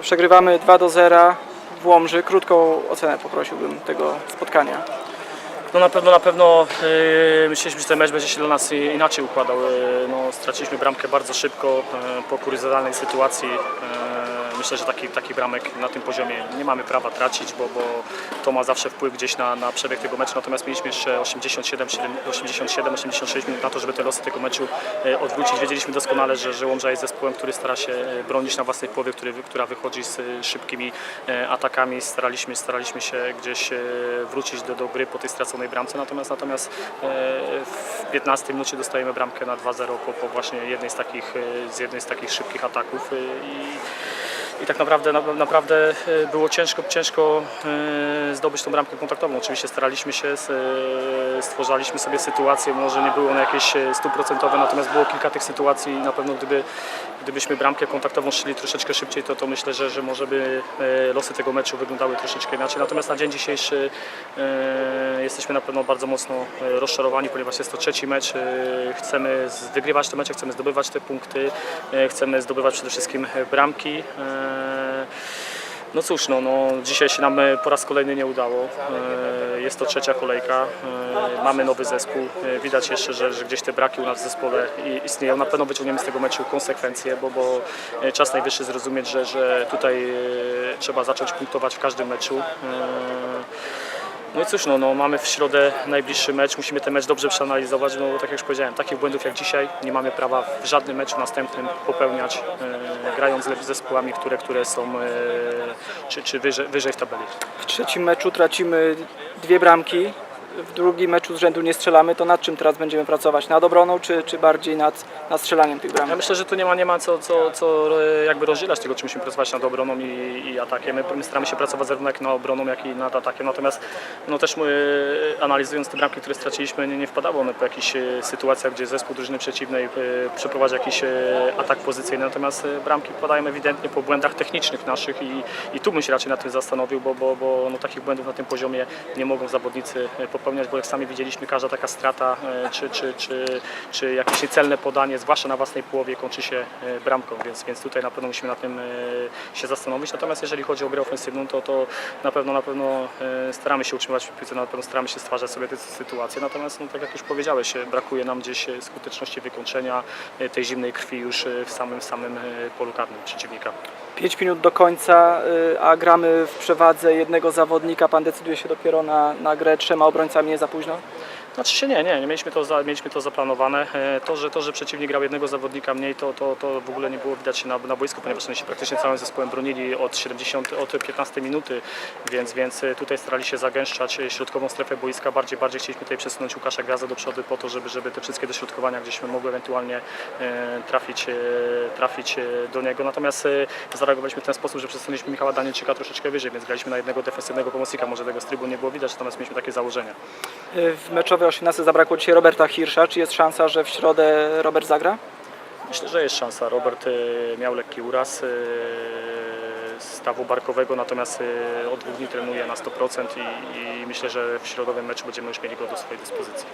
Przegrywamy 2 do 0 w Łomży. Krótką ocenę poprosiłbym tego spotkania. No na pewno, na pewno yy, myśleliśmy, że ten mecz będzie się dla nas inaczej układał. Yy, no, straciliśmy bramkę bardzo szybko yy, po kuriozalnej sytuacji. Myślę, że taki, taki bramek na tym poziomie nie mamy prawa tracić, bo, bo to ma zawsze wpływ gdzieś na, na przebieg tego meczu. Natomiast mieliśmy jeszcze 87, 87, 86 minut na to, żeby te losy tego meczu yy, odwrócić. Wiedzieliśmy doskonale, że, że Łomża jest zespołem, który stara się yy, bronić na własnej połowie, który, która wychodzi z yy, szybkimi atakami. Staraliśmy, staraliśmy się gdzieś wrócić do, do gry po tej straconej bramce, natomiast, natomiast e, w 15 minucie dostajemy bramkę na 2-0 po, po właśnie jednej z takich, e, z jednej z takich szybkich ataków e, tak naprawdę, na, naprawdę e, było ciężko, ciężko e, zdobyć tą bramkę kontaktową. Oczywiście staraliśmy się, e, stwarzaliśmy sobie sytuacje, może nie były one jakieś stuprocentowe, natomiast było kilka tych sytuacji i na pewno gdyby, gdybyśmy bramkę kontaktową szli troszeczkę szybciej, to, to myślę, że, że może by losy tego meczu wyglądały troszeczkę inaczej. Natomiast na dzień dzisiejszy jesteśmy na pewno bardzo mocno rozczarowani, ponieważ jest to trzeci mecz. Chcemy wygrywać te mecze, chcemy zdobywać te punkty, chcemy zdobywać przede wszystkim bramki. No cóż, no, no, dzisiaj się nam e, po raz kolejny nie udało. E, Jest to trzecia kolejka. E, Mamy nowy zespół. Widać jeszcze, że, że gdzieś te braki u nas w zespole istnieją. Na pewno wyciągniemy z tego meczu konsekwencje, bo, bo czas najwyższy zrozumieć, że, że tutaj trzeba zacząć punktować w każdym meczu. No i cóż, no, no, mamy w środę najbliższy mecz, musimy ten mecz dobrze przeanalizować, no bo tak jak już powiedziałem, takich błędów jak dzisiaj nie mamy prawa w żadnym meczu następnym popełniać, e, grając z zespołami, które, które są e, czy, czy wyżej, wyżej w tabeli. W trzecim meczu tracimy dwie bramki, w drugim meczu z rzędu nie strzelamy. To nad czym teraz będziemy pracować? Nad obroną czy, czy bardziej nad, nad strzelaniem tych Ja bramek? myślę, że tu nie ma, nie ma co, co, co e, jakby rozdzielać tego, czy musimy pracować nad obroną i, i atakiem. My, my staramy się pracować zarówno jak nad obroną, jak i nad atakiem. Natomiast no też my, e, analizując te bramki, które straciliśmy, nie, nie wpadało po jakichś e, sytuacjach, gdzie zespół drużyny przeciwnej przeprowadza jakiś atak pozycyjny. Natomiast bramki padają ewidentnie po błędach technicznych naszych i, i tu bym się raczej na tym zastanowił, bo, bo, bo no, takich błędów na tym poziomie nie mogą zawodnicy e, popełniać, bo jak sami widzieliśmy, każda taka strata e, czy, czy, czy, czy jakieś niecelne podanie, zwłaszcza na własnej połowie, kończy się e, bramką, więc, więc tutaj na pewno musimy na tym e, się zastanowić. Natomiast jeżeli chodzi o grę ofensywną, to, to na pewno na pewno staramy się utrzymywać piłce, na pewno staramy się stwarzać sobie te sytuacje. Natomiast no, tak jak już powiedziałeś, brakuje nam gdzieś skuteczności wykończenia tej zimnej krwi już w samym samym polu karnym przeciwnika. 5 minut do końca, a gramy w przewadze jednego zawodnika. Pan decyduje się dopiero na, na grę trzema obrońcami, nie za późno? Znaczy się nie, nie, nie mieliśmy to, za, mieliśmy to zaplanowane. E, To, że, to, że przeciwnik grał jednego zawodnika mniej, to, to, to w ogóle nie było widać na, na boisku, ponieważ oni się praktycznie całym zespołem bronili od 70, od 15 minuty, więc, więc e, tutaj starali się zagęszczać e, środkową strefę boiska. Bardziej, bardziej chcieliśmy tutaj przesunąć Łukasza Gwiazdę do przodu po to, żeby, żeby te wszystkie dośrodkowania gdzieś mogły ewentualnie trafić, trafić do niego. Natomiast zareagowaliśmy w ten sposób, że przesunęliśmy Michała Danielczyka troszeczkę wyżej, więc graliśmy na jednego defensywnego pomocnika. Może tego z trybu nie było widać, natomiast mieliśmy takie założenia. Y, W meczowej 18 zabrakło dzisiaj Roberta Hirsza. Czy jest szansa, że w środę Robert zagra? Myślę, że jest szansa. Robert y, miał lekki uraz y, stawu barkowego, natomiast y, od dwóch dni trenuje na 100% i, i myślę, że w środowym meczu będziemy już mieli go do swojej dyspozycji.